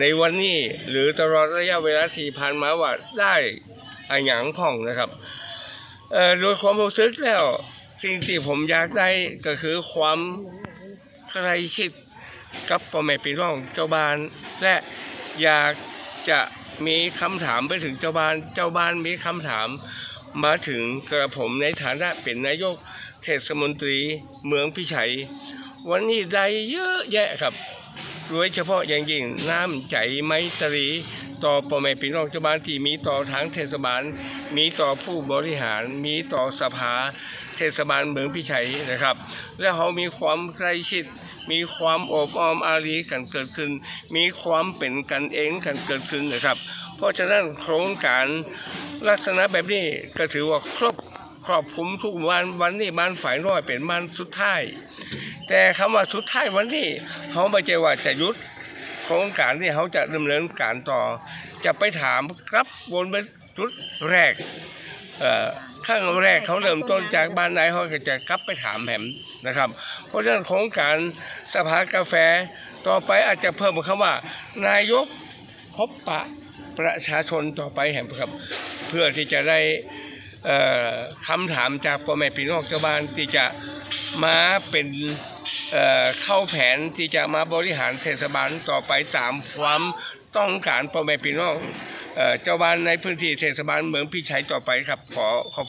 ในวันนี้หรือตลอดระยะเวลาที่ผ่านมาว่าได้อะหยังพ่องนะครับโดยความรู้สึกแล้ว สิ่งที่ผมอยากได้ก็คือความใกล้ชิดกับพ่อแม่พี่น้องเจ้าบ้าน และอยากจะมีคำถามไปถึงเจ้าบ้าน เจ้าบ้านมีคำถามมาถึงกระผมในฐานะเป็นนายกเทศมนตรีเมืองพิชัย วันนี้ได้เยอะแยะครับ โดยเฉพาะอย่างยิ่งน้ำใจไมตรี ต่อพ่อแม่พี่น้องชาวบ้านที่มีต่อทางเทศบาล มีต่อผู้บริหาร มีต่อสภาเทศบาลเมืองพิชัยนะครับ และเขามีความใกล้ชิด มีความอบอ้อมอารีกันเกิดขึ้น มีความเป็นกันเองกันเกิดขึ้นนะครับ เพราะฉะนั้นโครงการลักษณะแบบนี้ก็ถือว่าครบครอบคลุมทุกวันวันนี้บ้านฝ่ายน้อยเป็นบ้านสุดท้าย แต่คำว่าสุดท้ายวันนี้เขาไม่ใช่ว่าจะยุดโครงการที่เขาจะดำเนินการต่อ จะไปถามครับวนไปจุดแรกเอ่อข้างแรกเขาเริ่มต้นจากบ้านไหนเขาก็จะกลับไปถามแผมนะครับ เพราะฉะนั้นโครงการสภากาแฟต่อไปอาจจะเพิ่มคำว่า นายกพบปะประชาชนต่อไปแหมครับ เพื่อที่จะได้เอ่อคำถามจากพ่อแม่พี่น้องชาวบ้านที่จะมาเป็น เข้าแผนที่จะมาบริหารเทศบาลต่อไปตามความต้องการพ่อแม่พี่น้องเจ้าบ้านในพื้นที่เทศบาลเมืองพี่ชัยต่อไปครับขอขอบ